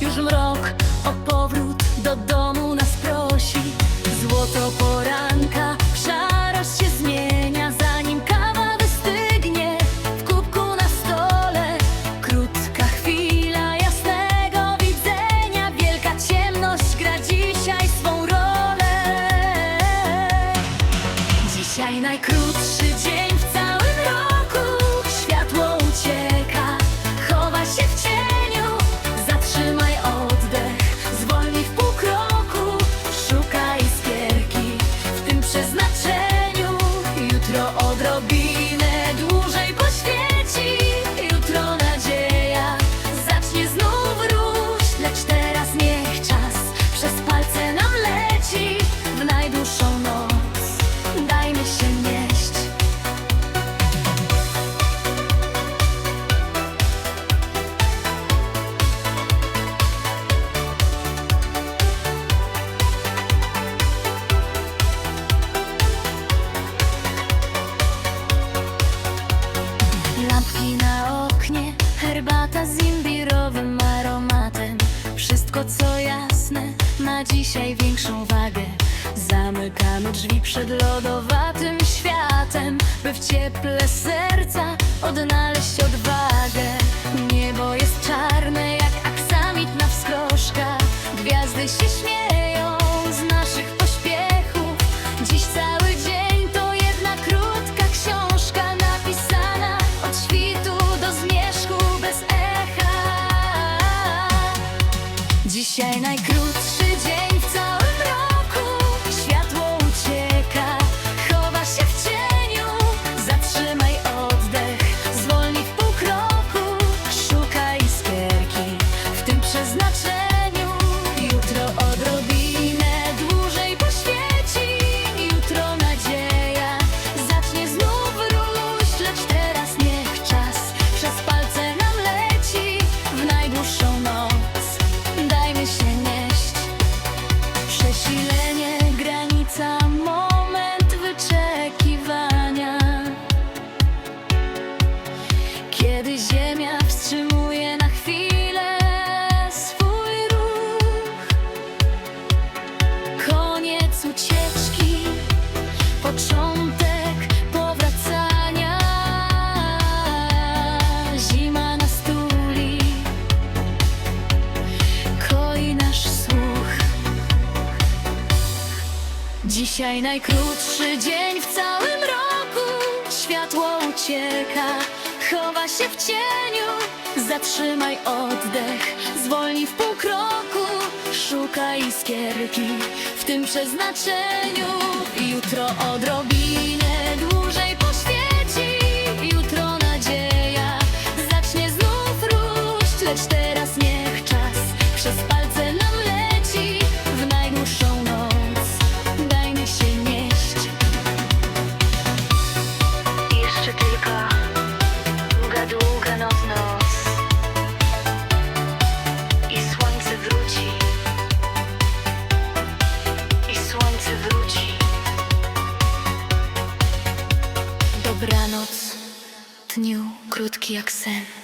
Już mrok o powrót do domu nas prosi. Złoto poranka szarość się zmienia Zanim kawa wystygnie. W kubku na stole Krótka chwila jasnego widzenia. Wielka ciemność gra dzisiaj swą rolę. Dzisiaj najkrótszy dzień Lampki na oknie, herbata z imbirowym aromatem. Wszystko co jasne ma dzisiaj większą wagę. Zamykamy drzwi przed lodowatym światem By w cieple serca odnaleźć odwagę Dzisiaj najkrótszy dzień Dzisiaj najkrótszy dzień w całym roku. Światło ucieka, chowa się w cieniu. Zatrzymaj oddech, zwolnij w pół kroku. Szukaj iskierki w tym przeznaczeniu. Jutro odrobinę dłużej poświeci. Jutro nadzieja zacznie znów róść. Lecz teraz niech czas przez Dobranoc, dniu krótki jak sen.